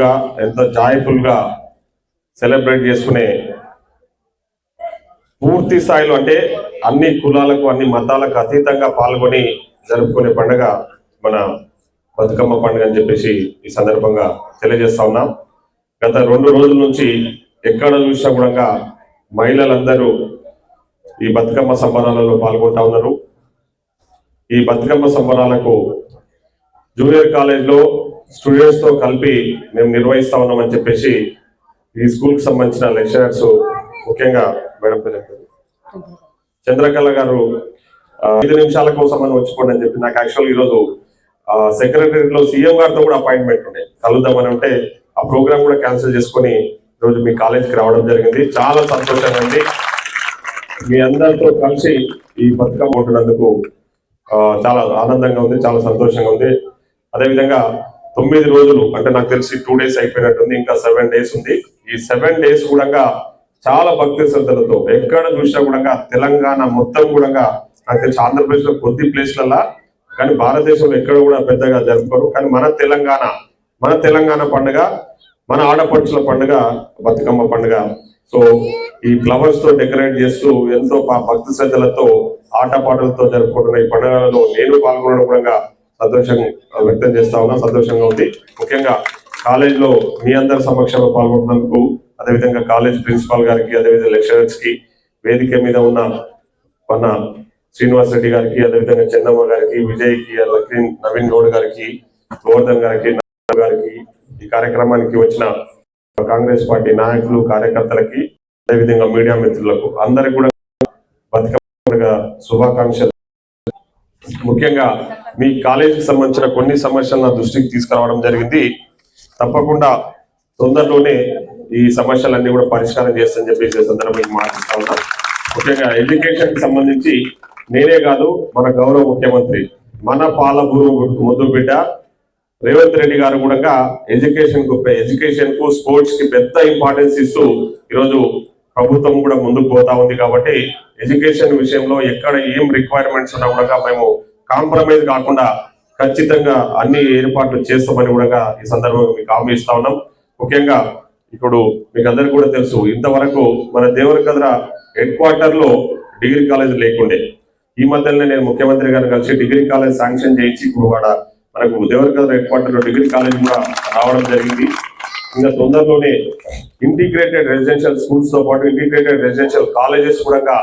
గా ఎంతో జాయ్ఫుల్గా సెలబ్రేట్ చేసుకునే పూర్తి స్థాయిలో అంటే అన్ని కులాలకు అన్ని మతాలకు అతీతంగా పాల్గొని జరుపుకునే పండుగ మన బతుకమ్మ పండుగ అని చెప్పేసి ఈ సందర్భంగా తెలియజేస్తా ఉన్నాం. గత రెండు రోజుల నుంచి ఎక్కడ చూసినా కూడా మహిళలందరూ ఈ బతుకమ్మ సంబరాలలో పాల్గొంటా ఉన్నారు. ఈ బతుకమ్మ సంబరాలకు జూనియర్ కాలేజ్లో స్టూడెంట్స్తో కలిపి మేము నిర్వహిస్తా ఉన్నామని చెప్పేసి ఈ స్కూల్కి సంబంధించిన లెక్చరర్స్ ముఖ్యంగా మేడం పేరు చంద్రకళ గారు ఐదు నిమిషాల కోసం అని వచ్చిపోండి అని చెప్పి నాకు యాక్చువల్ ఈ రోజు సెక్రటరీ లో సీఎం గారితో కూడా అపాయింట్మెంట్ ఉండే. కలుద్దామని ఉంటే ఆ ప్రోగ్రామ్ కూడా క్యాన్సిల్ చేసుకొని ఈరోజు రోజు మీ కాలేజీకి రావడం జరిగింది. చాలా సంతోషంగా ఉంది. మీ అందరితో కలిసి ఈ బతుకమ్మ ఉంటున్నందుకు చాలా ఆనందంగా ఉంది చాలా సంతోషంగా ఉంది. అదేవిధంగా తొమ్మిది రోజులు అంటే నాకు తెలిసి టూ డేస్ అయిపోయినట్టుంది ఇంకా సెవెన్ డేస్ ఉంది. ఈ సెవెన్ డేస్ కూడా చాలా భక్తి శ్రద్ధలతో ఎక్కడ చూసినా కూడా తెలంగాణ మొత్తం కూడా నాకు తెలిసి ఆంధ్రప్రదేశ్లో కొద్ది ప్లేస్లలో కానీ భారతదేశంలో ఎక్కడ కూడా పెద్దగా జరుపుకోరు. కానీ మన తెలంగాణ మన తెలంగాణ పండుగ మన ఆడపడుచుల పండుగ బతుకమ్మ పండుగ. సో ఈ ఫ్లవర్స్తో డెకరేట్ చేస్తూ ఎంతో భక్తి శ్రద్ధలతో ఆటపాటలతో జరుపుకుంటున్న ఈ పండుగలో నేను పాల్గొనడం కూడా సంతోషం వ్యక్తం చేస్తా ఉన్నా సంతోషంగా ఉంది. ముఖ్యంగా కాలేజ్లో మీ అందరి సమక్షంలో పాల్గొన్నందుకు అదేవిధంగా కాలేజ్ ప్రిన్సిపాల్ గారికి అదేవిధంగా లెక్చరర్స్కి వేదిక మీద ఉన్న మన శ్రీనివాస్ రెడ్డి గారికి అదేవిధంగా చందమ్మ గారికి విజయ్కి లక్ష్మీ నవీన్ గౌడ్ గారికి గోవర్ధన్ గారికి గారికి ఈ కార్యక్రమానికి వచ్చిన కాంగ్రెస్ పార్టీ నాయకులు కార్యకర్తలకి అదేవిధంగా మీడియా మిత్రులకు అందరికి కూడా బతుకమ్మ శుభాకాంక్షలు ముఖ్యంగా మీ కాలేజీకి సంబంధించిన కొన్ని సమస్యలు నా దృష్టికి తీసుకురావడం జరిగింది. తప్పకుండా తొందరలోనే ఈ సమస్యలన్నీ కూడా పరిష్కారం చేస్తాను చెప్పేసి సందర్భంగా మాట్లాడుతా ఉన్నా. ముఖ్యంగా ఎడ్యుకేషన్కి సంబంధించి నేనే కాదు మన గౌరవ ముఖ్యమంత్రి మన పాలబూరు ముద్దు బిడ్డ రేవంత్ రెడ్డి గారు కూడా ఎడ్యుకేషన్కు ఎడ్యుకేషన్కు స్పోర్ట్స్కి పెద్ద ఇంపార్టెన్స్ ఇస్తూ ఈరోజు ప్రభుత్వం కూడా ముందుకు పోతా ఉంది కాబట్టి ఎడ్యుకేషన్ విషయంలో ఎక్కడ ఏం రిక్వైర్మెంట్స్ ఉన్నా కూడా మేము కాంప్రమైజ్ కాకుండా ఖచ్చితంగా అన్ని ఏర్పాట్లు చేస్తామని కూడా ఈ సందర్భంగా మీకు హామీ ఇస్తా ఉన్నాం. ముఖ్యంగా ఇప్పుడు మీకు అందరికీ కూడా తెలుసు ఇంతవరకు మన దేవరకద్ర హెడ్ క్వార్టర్లో డిగ్రీ కాలేజ్ లేకుండే. ఈ మధ్యలోనే నేను ముఖ్యమంత్రి గారిని కలిసి డిగ్రీ కాలేజ్ శాంక్షన్ చేయించి ఇప్పుడు మనకు దేవరకద్ర హెడ్ క్వార్టర్లో డిగ్రీ కాలేజ్ కూడా రావడం జరిగింది. ఇంకా తొందరలోనే ఇంటిగ్రేటెడ్ రెసిడెన్షియల్ స్కూల్స్తో పాటు ఇంటిగ్రేటెడ్ రెసిడెన్షియల్ కాలేజెస్ కూడా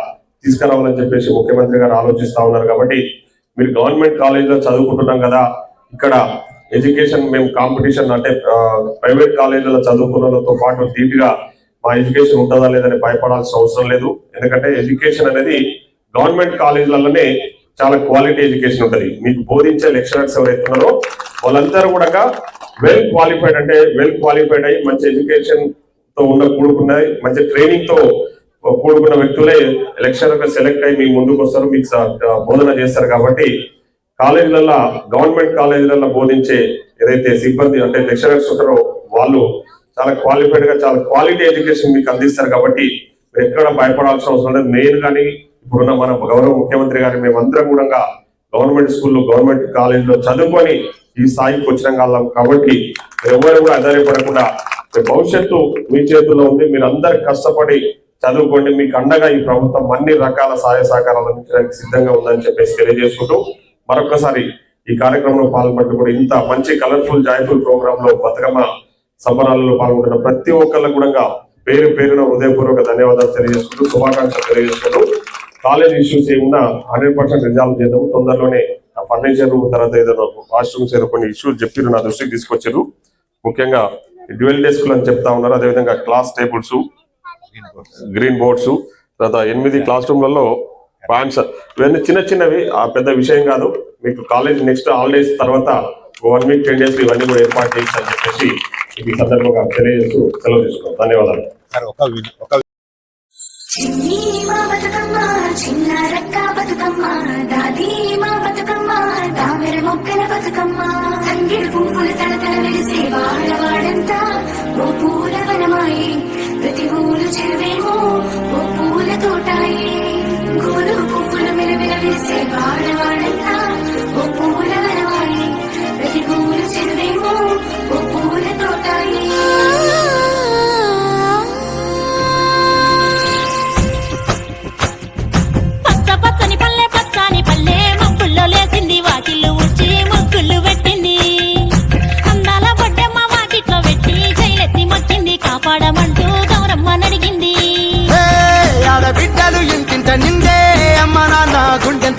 తీసుకురావాలని చెప్పేసి ముఖ్యమంత్రి గారు ఆలోచిస్తా ఉన్నారు కాబట్టి మీరు గవర్నమెంట్ కాలేజీలో చదువుకుంటున్నాం కదా ఇక్కడ ఎడ్యుకేషన్ మేము కాంపిటీషన్ అంటే ప్రైవేట్ కాలేజీలో చదువుకున్నతో పాటు ధీటుగా మా ఎడ్యుకేషన్ ఉంటుందా లేదని భయపడాల్సిన అవసరం లేదు. ఎందుకంటే ఎడ్యుకేషన్ అనేది గవర్నమెంట్ కాలేజీలలోనే చాలా క్వాలిటీ ఎడ్యుకేషన్ ఉంటుంది. మీకు బోధించే లెక్చరర్స్ ఎవరైతున్నారో వాళ్ళందరూ కూడా వెల్ క్వాలిఫైడ్ అంటే వెల్ క్వాలిఫైడ్ అయ్యి మంచి ఎడ్యుకేషన్తో ఉన్న కూడుకున్నాయి మంచి ట్రైనింగ్తో కూడుకున్న వ్యక్తులే ఎలక్షన్ సెలెక్ట్ అయ్యి మీ ముందుకు వస్తారు మీకు బోధన చేస్తారు కాబట్టి కాలేజీలలో గవర్నమెంట్ కాలేజీలలో బోధించే ఏదైతే సిబ్బంది అంటే లెక్చరర్స్ ఉంటారో వాళ్ళు చాలా క్వాలిఫైడ్గా చాలా క్వాలిటీ ఎడ్యుకేషన్ మీకు అందిస్తారు కాబట్టి మీరు ఎక్కడ భయపడాల్సిన అవసరం లేదు. నేను కానీ ఇప్పుడున్న మన గౌరవ ముఖ్యమంత్రి గారి మేమందరం కూడా గవర్నమెంట్ స్కూల్లో గవర్నమెంట్ కాలేజీలో చదువుకొని ఈ స్థాయికి వచ్చిన వాళ్ళం కాబట్టి ఎవరు కూడా ఆధారపడకుండా భవిష్యత్తు మీ చేతుల్లో ఉంది. మీరు అందరు కష్టపడి చదువుకోండి. మీకు అండగా ఈ ప్రభుత్వం అన్ని రకాల సహాయ సహకారాలు అందించడానికి సిద్ధంగా ఉందని చెప్పేసి తెలియజేసుకుంటూ మరొకసారి ఈ కార్యక్రమంలో పాల్గొంటూ కూడా ఇంత మంచి కలర్ఫుల్ జాయ్ఫుల్ ప్రోగ్రామ్లో బతుకమ్మ సంబరాలలో పాల్గొంటున్న ప్రతి ఒక్కళ్ళకు కూడా పేరు పేరున హృదయపూర్వక ధన్యవాదాలు తెలియజేసుకుంటూ శుభాకాంక్షలు తెలియజేసుకుంటూ కాలేజ్ ఇష్యూస్ ఏమున్నా హండ్రెడ్ పర్సెంట్ రిజాల్వ్ చేద్దాం తొందరలోనే ఫర్నిచర్ తర్వాత ఏదైనా వాష్రూమ్స్ ఏదో కొన్ని ఇష్యూస్ చెప్పారు నా దృష్టికి తీసుకొచ్చారు. ముఖ్యంగా డ్యూయల్ డెస్క్లు అని చెప్తా ఉన్నారు. అదేవిధంగా క్లాస్ టేబుల్స్ గ్రీన్ బోర్డ్స్ తర్వాత ఎనిమిది క్లాస్ రూమ్లలో ఫ్యాన్స్ ఇవన్నీ చిన్న చిన్నవి ఆ పెద్ద విషయం కాదు. మీకు కాలేజ్ నెక్స్ట్ హాలిడేస్ తర్వాత వన్ వీక్ టెన్ డేస్ ఇవన్నీ కూడా ఏర్పాటు చేయొచ్చు అని చెప్పేసి ఈ సందర్భంగా తెలియజేస్తూ సెలవు తీసుకున్నాం. ధన్యవాదాలు. దామెర మొక్కల బతుకమ్మ. తంగిడి పువ్వులు తడతడ వెలిసే వాడవాడంతా. ఓ పూల వనమాయి. ప్రతి ఊరు చెరువేమో ఓ పూల తోటాయే.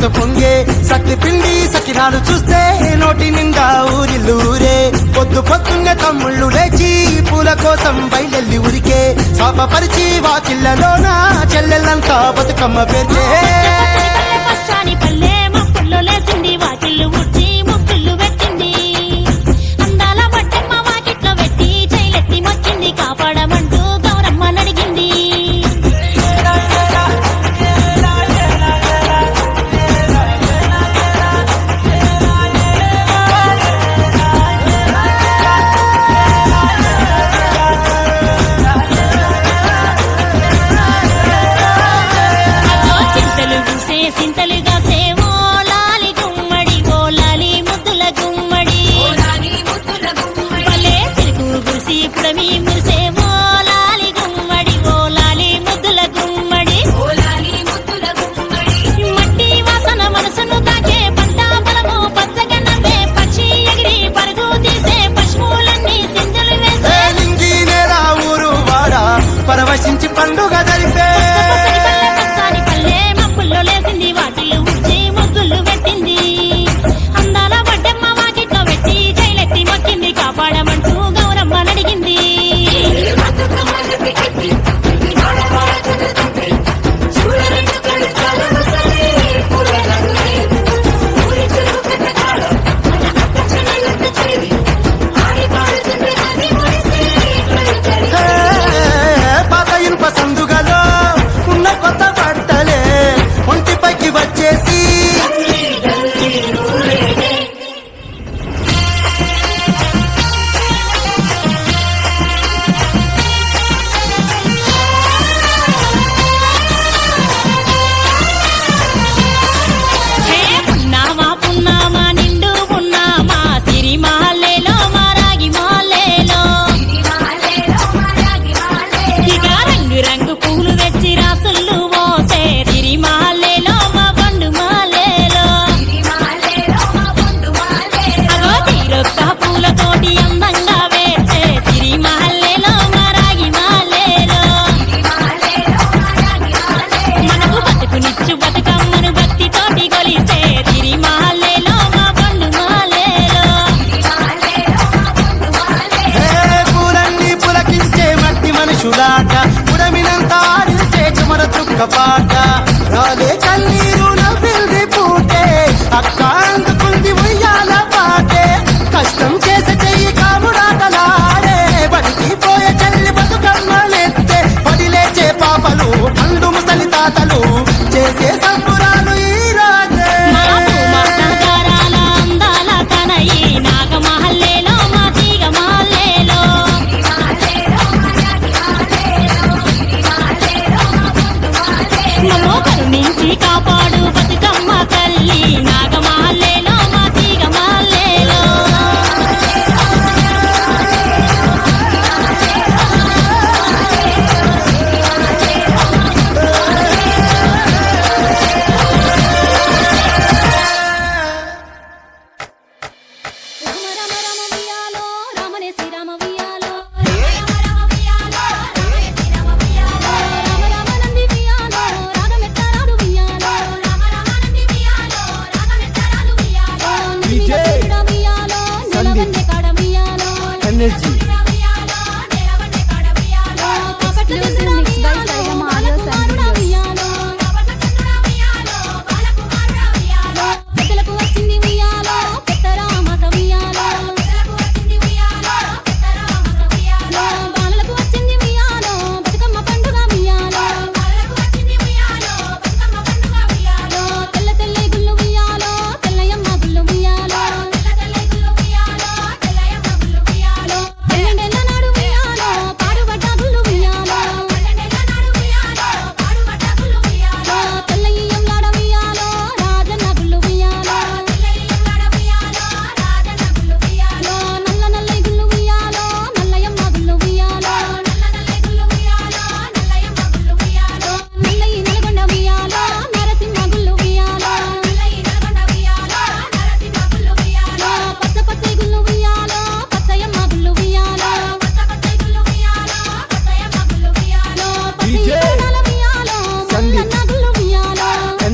దాంతో పొంగే సక్తి పిండి సకినాలు చూస్తే నోటి నిండా ఊరిల్లూరే పొద్దు పొద్దున్న తమ్ముళ్ళు లేచి పూల కోసం బయలెల్లి ఉరికే. శాపపరిచి వాకిళ్ళలోన చెల్లెళ్ళంతా బతుకమ్మ పేర్చే. పల్లె మా పుల్లలేసింది వాకిళ్ళు cuando కాపా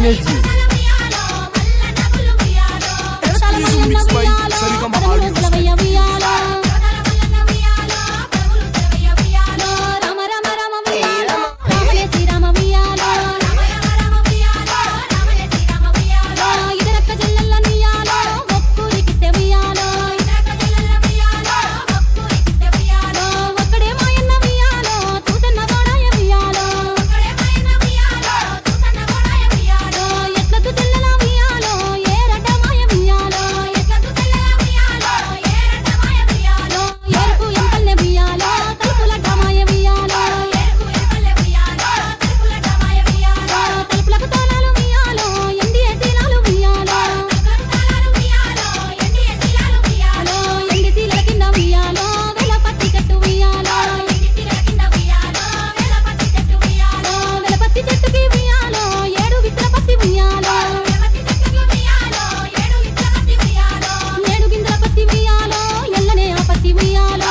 Deniz